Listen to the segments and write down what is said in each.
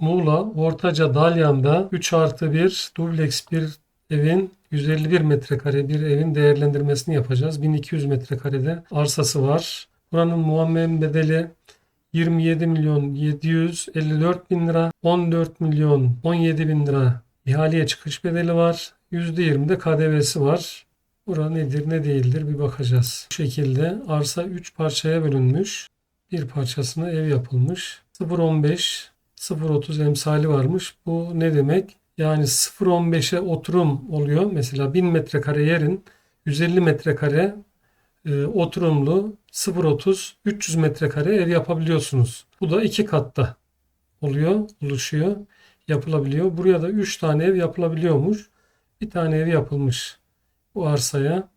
Muğla Ortaca Dalyan'da 3 artı 1 dubleks bir evin 151 metrekare bir evin değerlendirmesini yapacağız. 1200 metrekarede arsası var. Buranın muammer bedeli 27 milyon 754 bin lira, 14 milyon 17 bin lira ihaleye çıkış bedeli var. %20 de KDV'si var. Bura nedir ne değildir bir bakacağız. Bu şekilde arsa 3 parçaya bölünmüş. Bir parçasına ev yapılmış. 0.15 0.30 emsali varmış. Bu ne demek? Yani 0.15'e oturum oluyor. Mesela 1000 metrekare yerin 150 metrekare e, oturumlu 0.30 300 metrekare ev yapabiliyorsunuz. Bu da iki katta oluyor, oluşuyor, yapılabiliyor. Buraya da 3 tane ev yapılabiliyormuş. Bir tane ev yapılmış bu arsaya.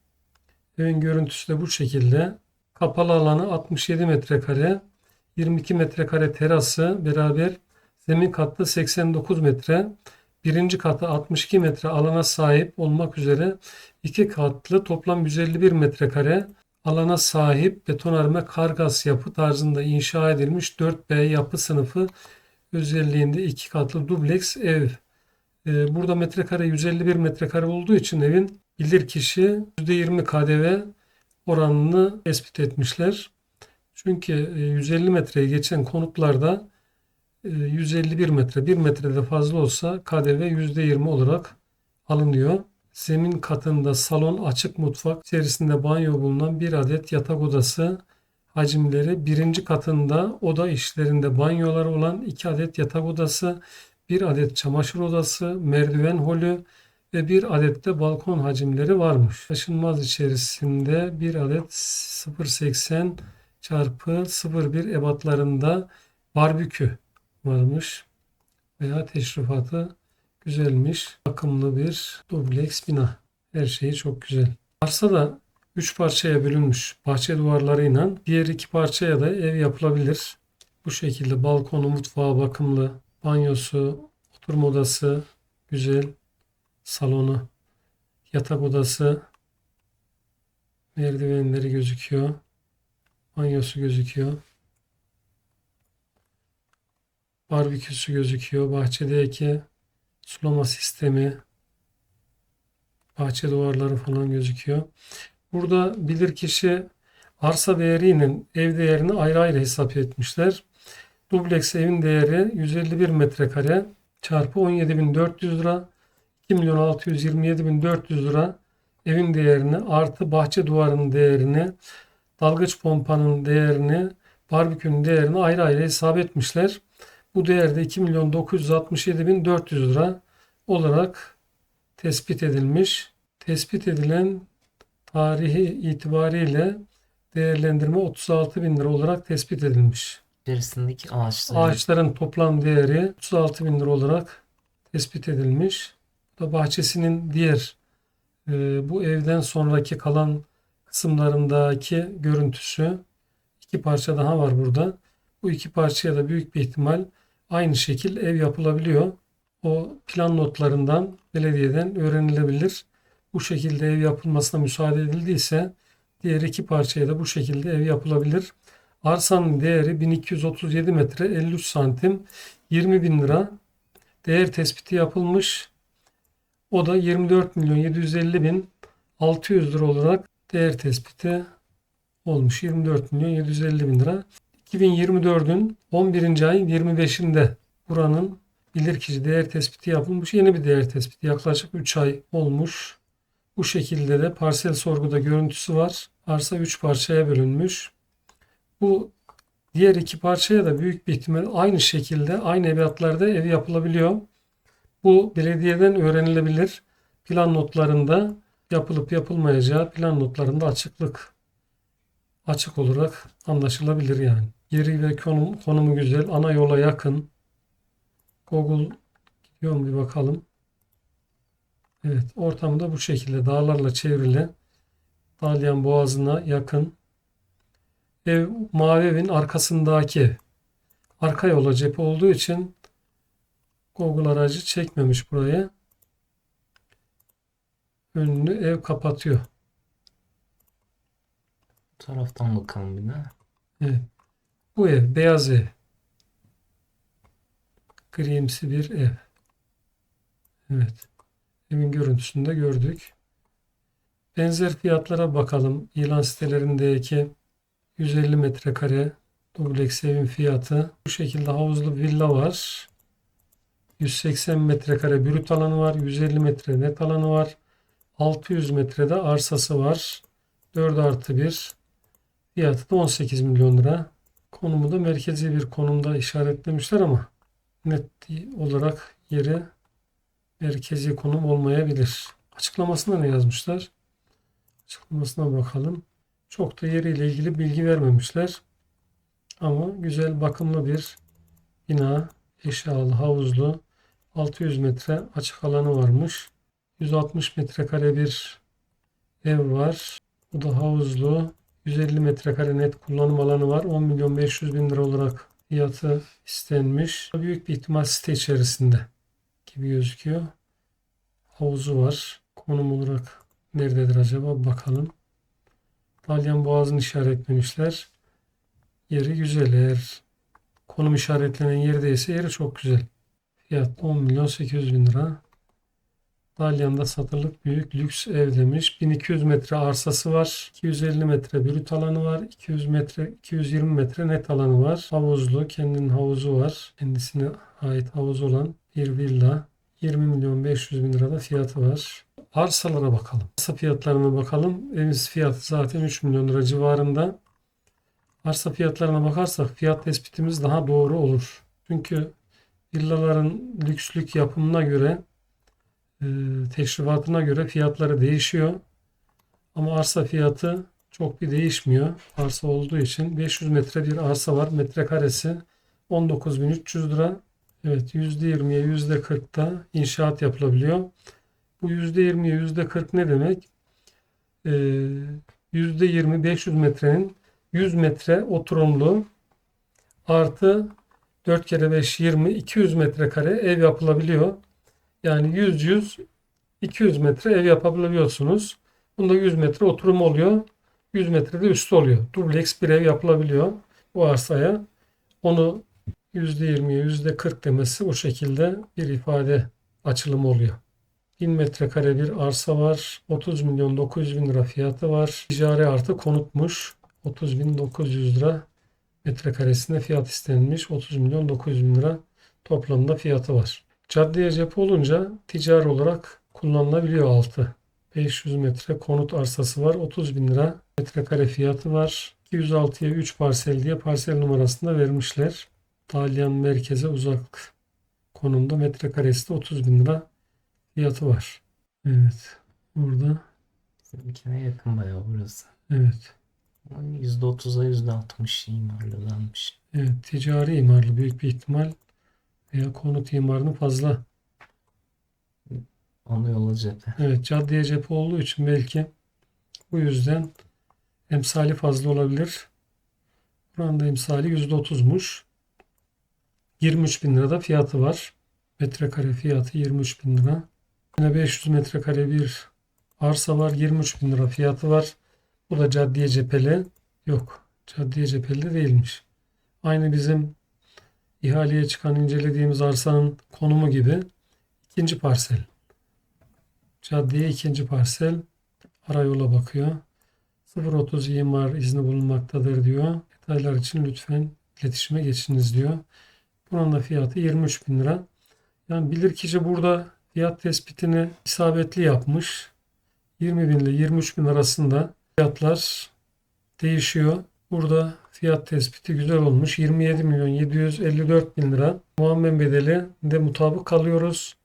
Evin görüntüsü de bu şekilde. Kapalı alanı 67 metrekare. 22 metrekare terası beraber zemin katlı 89 metre. Birinci katı 62 metre alana sahip olmak üzere iki katlı toplam 151 metrekare alana sahip betonarme kargas yapı tarzında inşa edilmiş 4B yapı sınıfı özelliğinde iki katlı dubleks ev. Ee, Burada metrekare 151 metrekare olduğu için evin bilirkişi %20 KDV oranını tespit etmişler. Çünkü e, 150 metreye geçen konutlarda e, 151 metre, 1 metrede fazla olsa KDV %20 olarak alınıyor. Zemin katında salon, açık mutfak, içerisinde banyo bulunan bir adet yatak odası hacimleri. Birinci katında oda işlerinde banyolar olan iki adet yatak odası, bir adet çamaşır odası, merdiven holü ve bir adet de balkon hacimleri varmış. Taşınmaz içerisinde bir adet 0.80 çarpı 0.1 ebatlarında barbekü varmış veya teşrifatı güzelmiş. Bakımlı bir dubleks bina. Her şeyi çok güzel. Arsa da 3 parçaya bölünmüş bahçe duvarlarıyla. Diğer iki parçaya da ev yapılabilir. Bu şekilde balkonu, mutfağı bakımlı, banyosu, oturma odası güzel, salonu, yatak odası, merdivenleri gözüküyor. Banyosu gözüküyor. Barbeküsü gözüküyor. Bahçedeki sulama sistemi, bahçe duvarları falan gözüküyor. Burada bilirkişi arsa değeriyle ev değerini ayrı ayrı hesap etmişler. Dubleks evin değeri 151 metrekare çarpı 17.400 lira 2 milyon 627.400 lira evin değerini artı bahçe duvarının değerini dalgıç pompanın değerini barbekünün değerini ayrı ayrı hesap etmişler. Bu değerde 2 milyon 967.400 lira olarak tespit edilmiş. Tespit edilen tarihi itibariyle değerlendirme 36 bin lira olarak tespit edilmiş. İçerisindeki ağaçları Ağaçların toplam değeri 36 bin lira olarak tespit edilmiş. Bu da bahçesinin diğer e, bu evden sonraki kalan kısımlarındaki görüntüsü. iki parça daha var burada. Bu iki parçaya da büyük bir ihtimal aynı şekil ev yapılabiliyor. O plan notlarından belediyeden öğrenilebilir. Bu şekilde ev yapılmasına müsaade edildiyse diğer iki parçaya da bu şekilde ev yapılabilir. Arsanın değeri 1237 metre 53 santim 20 bin lira değer tespiti yapılmış. O da 24 milyon 750 bin 600 lira olarak değer tespiti olmuş. 24 milyon 750 bin lira. 2024'ün 11. ayın 25'inde buranın bilirkişi değer tespiti yapılmış. Yeni bir değer tespiti yaklaşık 3 ay olmuş. Bu şekilde de parsel sorguda görüntüsü var. Arsa 3 parçaya bölünmüş. Bu diğer iki parçaya da büyük bir ihtimal aynı şekilde aynı ebatlarda ev yapılabiliyor. Bu belediyeden öğrenilebilir. Plan notlarında yapılıp yapılmayacağı plan notlarında açıklık açık olarak anlaşılabilir yani. Yeri ve konum, konumu güzel. Ana yola yakın. Google gidiyor mu bir bakalım. Evet ortamı da bu şekilde dağlarla çevrili. Dalyan Boğazı'na yakın. Ev mavi evin arkasındaki arka yola cephe olduğu için Google aracı çekmemiş buraya. Önünü ev kapatıyor. bu taraftan bakalım bir de. Evet. Bu ev beyaz ev. Grimsi bir ev. Evet. Evin görüntüsünü de gördük. Benzer fiyatlara bakalım. İlan sitelerindeki 150 metrekare dubleks evin fiyatı. Bu şekilde havuzlu villa var. 180 metrekare brüt alanı var. 150 metre net alanı var. 600 metrede arsası var. 4 artı 1. Fiyatı da 18 milyon lira. Konumu da merkezi bir konumda işaretlemişler ama net olarak yeri merkezi konum olmayabilir. Açıklamasında ne yazmışlar? Açıklamasına bakalım. Çok da yeriyle ilgili bilgi vermemişler. Ama güzel bakımlı bir bina, eşyalı, havuzlu, 600 metre açık alanı varmış. 160 metrekare bir ev var. Bu da havuzlu. 150 metrekare net kullanım alanı var. 10 milyon 500 bin lira olarak fiyatı istenmiş. Büyük bir ihtimal site içerisinde gibi gözüküyor. Havuzu var. Konum olarak nerededir acaba? Bakalım. Dalyan Boğazı'nı işaretlemişler. Yeri güzel. Eğer konum işaretlenen yerdeyse yeri çok güzel. Fiyat 10 milyon 800 bin lira. Dalyan'da satılık büyük lüks ev demiş. 1200 metre arsası var. 250 metre brüt alanı var. 200 metre, 220 metre net alanı var. Havuzlu, kendinin havuzu var. Kendisine ait havuz olan bir villa. 20 milyon 500 bin lirada fiyatı var. Arsalara bakalım. Arsa fiyatlarına bakalım. Evin fiyatı zaten 3 milyon lira civarında. Arsa fiyatlarına bakarsak fiyat tespitimiz daha doğru olur. Çünkü villaların lükslük yapımına göre teşrifatına göre fiyatları değişiyor. Ama arsa fiyatı çok bir değişmiyor. Arsa olduğu için 500 metre bir arsa var. Metrekaresi 19.300 lira. Evet %20'ye %40'da inşaat yapılabiliyor. Bu %20'ye %40 ne demek? Ee, %20 500 metrenin 100 metre oturumlu artı 4 kere 5 20 200 metrekare ev yapılabiliyor. Yani 100 100 200 metre ev yapabiliyorsunuz. Bunda 100 metre oturum oluyor. 100 metrede üstü oluyor. Dubleks bir ev yapılabiliyor bu arsaya. Onu %20'ye %40 demesi bu şekilde bir ifade açılımı oluyor. 1000 metrekare bir arsa var. 30 milyon 900 bin lira fiyatı var. Ticari artı konutmuş. 30 bin 900 lira metrekaresine fiyat istenmiş. 30 milyon 900 bin lira toplamda fiyatı var. Caddeye cephe olunca ticari olarak kullanılabiliyor altı. 500 metre konut arsası var. 30 bin lira metrekare fiyatı var. 206'ya 3 parsel diye parsel numarasını da vermişler. Dalyan merkeze uzak konumda metrekaresi de 30 bin lira fiyatı var. Evet. Burada. Bizimkine yakın bayağı burası. Evet. Ama %30'a %60 imarlılanmış. Evet. Ticari imarlı büyük bir ihtimal veya konut imarını fazla. Yola cephe. Evet. Caddeye cephe olduğu için belki bu yüzden emsali fazla olabilir. Buranın da emsali %30'muş. 23 bin lirada fiyatı var. Metrekare fiyatı 23 bin lira. Yine 500 metrekare bir arsa var. 23 bin lira fiyatı var. Bu da caddeye cepheli. Yok. Caddeye cepheli de değilmiş. Aynı bizim ihaleye çıkan incelediğimiz arsanın konumu gibi ikinci parsel. Caddeye ikinci parsel. Arayola bakıyor. 030 imar izni bulunmaktadır diyor. Detaylar için lütfen iletişime geçiniz diyor. Bunun da fiyatı 23 bin lira. Yani bilirkişi burada fiyat tespitini isabetli yapmış. 20 bin ile 23 bin arasında fiyatlar değişiyor. Burada fiyat tespiti güzel olmuş. 27 milyon 754 bin lira. Muammen bedeli de mutabık kalıyoruz.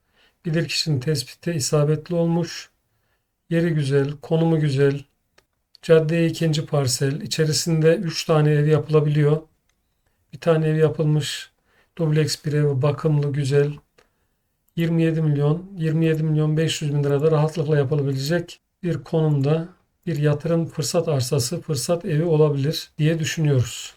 Bilirkişinin tespiti isabetli olmuş. Yeri güzel, konumu güzel. Caddeye ikinci parsel. İçerisinde 3 tane ev yapılabiliyor. Bir tane ev yapılmış. Dubleks bir ev, bakımlı, güzel. 27 milyon, 27 milyon 500 bin lirada rahatlıkla yapılabilecek bir konumda bir yatırım fırsat arsası, fırsat evi olabilir diye düşünüyoruz.